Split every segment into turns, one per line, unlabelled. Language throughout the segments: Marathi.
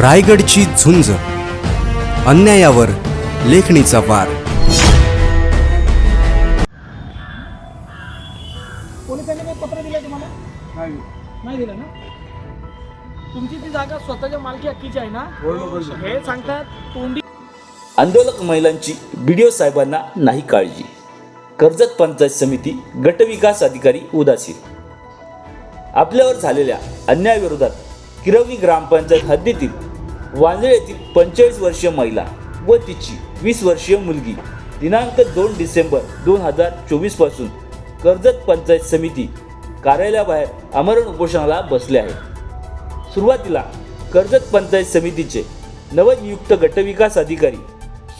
रायगडची झुंज. अन्यायावर लेखणीचा वार.
पोलिसांनी काही पत्र दिलं तुम्हाला?
नाही
नाही दिलं ना? तुमची ती जागा स्वतःच्या मालकी हक्कीची आहे ना? हे सांगतात तोंडी
आंदोलक महिलांची बीडीओ साहेबांना नाही काळजी. कर्जत पंचायत समिती गटविकास अधिकारी उदासीन. आपल्यावर झालेल्या अन्यायाविरोधात किरवली ग्रामपंचायत हद्दीतील वांजळे येथील पंचेचाळीस वर्षीय महिला व तिची वीस वर्षीय मुलगी. दिनांक दोन डिसेंबर दोन हजार चोवीसपासून कर्जत पंचायत समिती कार्यालयाबाहेर आमरण उपोषणाला बसले आहेत सुरुवातीला कर्जत पंचायत समितीचे नवनियुक्त गटविकास अधिकारी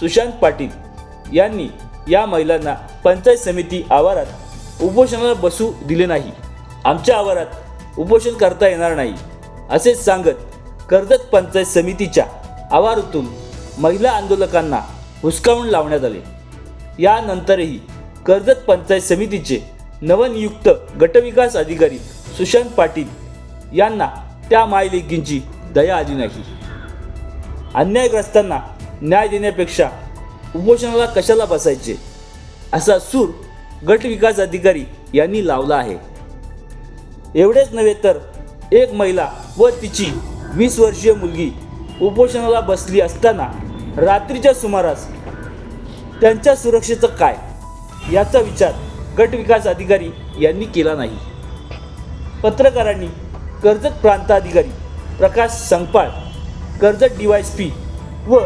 सुशांत पाटील यांनी या महिलांना पंचायत समिती आवारात उपोषणाला बसू दिले नाही. आमच्या आवारात उपोषण करता येणार नाही असे सांगत कर्जत पंचायत समितीच्या आवारातून महिला आंदोलकांना हुसकावून लावण्यात आले. यानंतरही कर्जत पंचायत समितीचे नवनियुक्त गटविकास अधिकारी सुशांत पाटील यांना त्या मायलेकींची दया आली नाही. अन्यायग्रस्तांना न्याय देण्यापेक्षा उपोषणाला कशाला बसायचे असा सूर गट विकास अधिकारी यांनी लावला आहे. एवढेच नव्हे तर एक महिला व तिची वीस वर्षीय मुलगी उपोषणाला बसली असताना रात्रीच्या सुमारास त्यांच्या सुरक्षेचं काय याचा विचार गट विकास अधिकारी यांनी केला नाही. पत्रकारांनी कर्जत प्रांताधिकारी प्रकाश संगपाळ कर्जत डीवायस पी व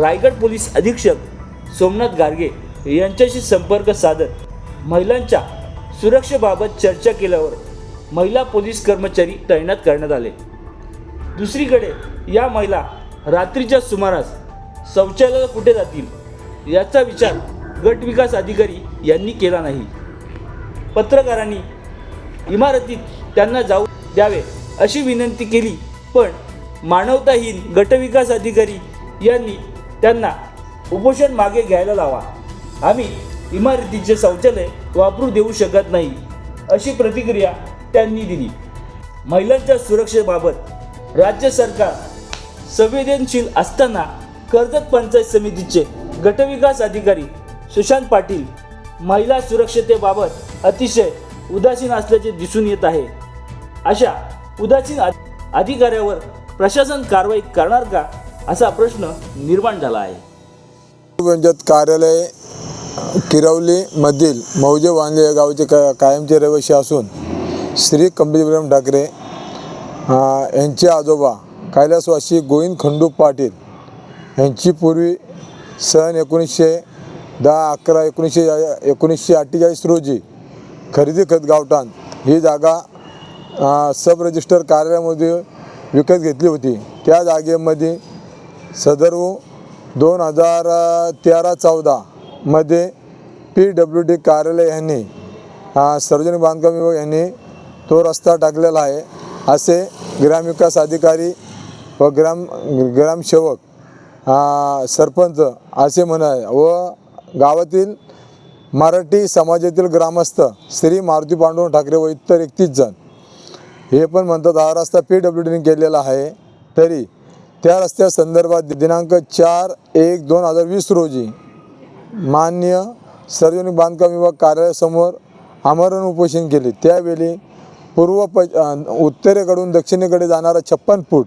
रायगड पोलीस अधीक्षक सोमनाथ गारगे यांच्याशी संपर्क साधत महिलांच्या सुरक्षेबाबत चर्चा केल्यावर महिला पोलीस कर्मचारी तैनात करण्यात आले. दुसरीकडे या महिला रात्रीच्या सुमारास शौचालयाला कुठे जातील याचा विचार गट विकास अधिकारी यांनी केला नाही. पत्रकारांनी इमारतीत त्यांना जाऊ द्यावे अशी विनंती केली पण मानवताहीन गटविकास अधिकारी यांनी त्यांना उपोषण मागे घ्यायला लावा. आम्ही इमारतीचे शौचालय वापरू देऊ शकत नाही अशी प्रतिक्रिया त्यांनी दिली. महिलांच्या सुरक्षेबाबत राज्य सरकार संवेदनशील असताना कर्जत पंचायत समितीचे गटविकास अधिकारी सुशांत पाटील महिला सुरक्षतेबाबत अतिशय उदासीन असल्याचे दिसून येत आहे. अशा उदासीन अधिकाऱ्यावर प्रशासन कारवाई करणार का असा प्रश्न निर्माण झाला आहे.
कार्यालय किरवलीमधील मौजे वांजे या गावचे का कायमचे रहिवासी असून श्री कमलेश्वरम ठाकरे यांचे आजोबा कैलासवासी गोविंद खंडू पाटील यांची पूर्वी सन एकोणीसशे दहा अकरा एकोणीसशे एकोणीसशे अठ्ठेचाळीस रोजी खरेदी खत गावठाण ही जागा सब रजिस्टर कार्यालयामध्ये विकत घेतली होती. त्या जागेमध्ये सदर्व दोन हजार तेरा चौदामध्ये पी डब्ल्यू डी कार्यालय यांनी सार्वजनिक बांधकाम विभाग यांनी तो रस्ता टाकलेला आहे. असे ग्रामविकास अधिकारी व ग्राम ग्रामसेवक सरपंच असे म्हणा व गावातील मराठी समाजातील ग्रामस्थ श्री मारुती पांडुरंग ठाकरे व इतर एकतीस जण. हे पण म्हणतात हा रस्ता पी डब्ल्यू डीने केलेला आहे. तरी त्या रस्त्या संदर्भात दिनांक चार एक दोन हजार वीस रोजी मान्य सार्वजनिक बांधकाम विभाग कार्यालयासमोर आमरण उपोषण केले. त्यावेळी पूर्व प उत्तरेकडून दक्षिणेकडे जाणारा छप्पन फूट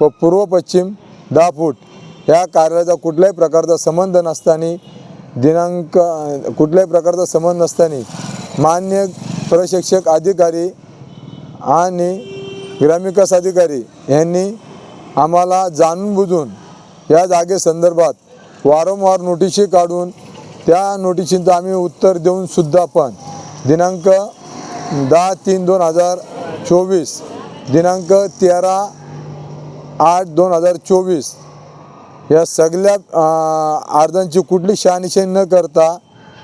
व पूर्व पश्चिम दहा फूट. या कार्याचा कुठल्याही प्रकारचा संबंध नसताना दिनांक कुठल्याही प्रकारचा संबंध नसताना मान्य प्रशिक्षक अधिकारी आणि ग्रामविकास अधिकारी यांनी आम्हाला जाणून बुजून या जागेसंदर्भात वारंवार नोटिशी काढून त्या नोटिशींचं आम्ही उत्तर देऊन सुद्धा पण दिनांक दहा तीन दोन हजार चोवीस दिनांक तेरा आठ दोन हजार चोवीस. या सगळ्या अर्जांची कुठली शहानिशाही न करता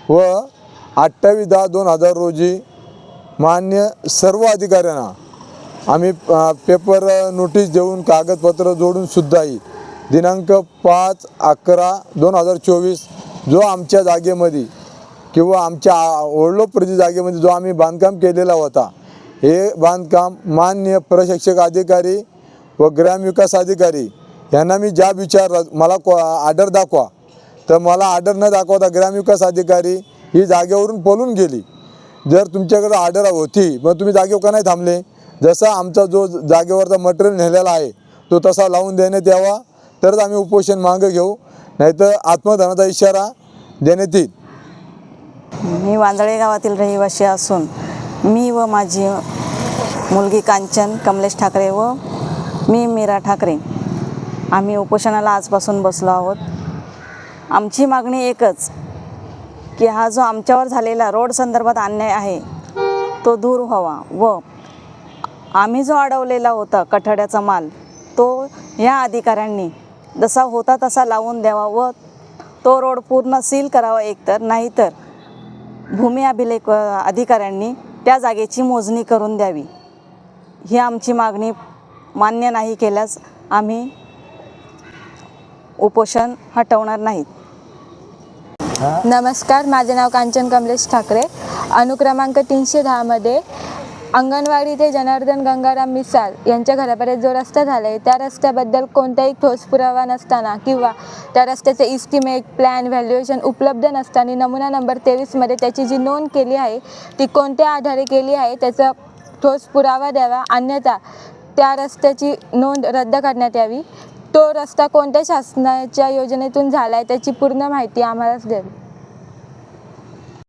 व अठ्ठावीस दहा दोन हजार रोजी मान्य सर्व अधिकाऱ्यांना आम्ही पेपर नोटीस देऊन कागदपत्र जोडून सुद्धाही दिनांक पाच अकरा दोन हजार चोवीस जो आमच्या जागेमध्ये किंवा आमच्या आ- ओढलो प्रति जागेमध्ये जो आम्ही बांधकाम केलेला होता हे बांधकाम मान्य प्रशिक्षक अधिकारी व ग्रामविकास अधिकारी यांना मी ज्या विचार मला को आर्डर दाखवा. तर मला आर्डर न दाखवता ग्रामविकास अधिकारी ही जागेवरून पळून गेली. जर तुमच्याकडे ऑर्डर होती मग तुम्ही जागेवर का नाही थांबले? जसा आमचा जो जागेवरचा मटेरियल नेलेला आहे तो तसा लावून देण्यात यावा तरच आम्ही उपोषण मागं घेऊ. नाहीतर आत्मधनाचा इशारा देण्यात येईल.
मी वांदळे गावातील रहिवासी असून मी व माझी मुलगी कांचन कमलेश ठाकरे व मी मीरा ठाकरे आम्ही उपोषणाला आजपासून बसलो आहोत. आमची मागणी एकच की हा जो आमच्यावर झालेला रोड संदर्भात अन्याय आहे तो दूर व्हावा व आम्ही जो अडवलेला होता कठड्याचा माल तो या अधिकाऱ्यांनी जसा होता तसा लावून द्यावा व तो रोड पूर्ण सील करावा एकतर नाहीतर भूमी अभिलेख अधिकाऱ्यांनी त्या जागेची मोजणी करून द्यावी. ही आमची मागणी मान्य नाही केल्यास आम्ही उपोषण हटवणार नाहीत.
नमस्कार माझे नाव कांचन कमलेश ठाकरे. अनुक्रमांक तीनशे दहामध्ये अंगणवाडी ते जनार्दन गंगाराम मिसाळ यांच्या घरापर्यंत जो रस्ता झाला आहे त्या रस्त्याबद्दल कोणताही ठोस पुरावा नसताना किंवा त्या रस्त्याचे इस्टिमेट प्लॅन व्हॅल्युएशन उपलब्ध नसताना नमुना नंबर तेवीसमध्ये त्याची जी नोंद केली आहे ती कोणत्या आधारे केली आहे त्याचा ठोस पुरावा द्यावा. अन्यथा त्या रस्त्याची नोंद रद्द करण्यात यावी. तो रस्ता कोणत्या शासनाच्या योजनेतून झाला आहे त्याची पूर्ण माहिती आम्हालाच द्यावी.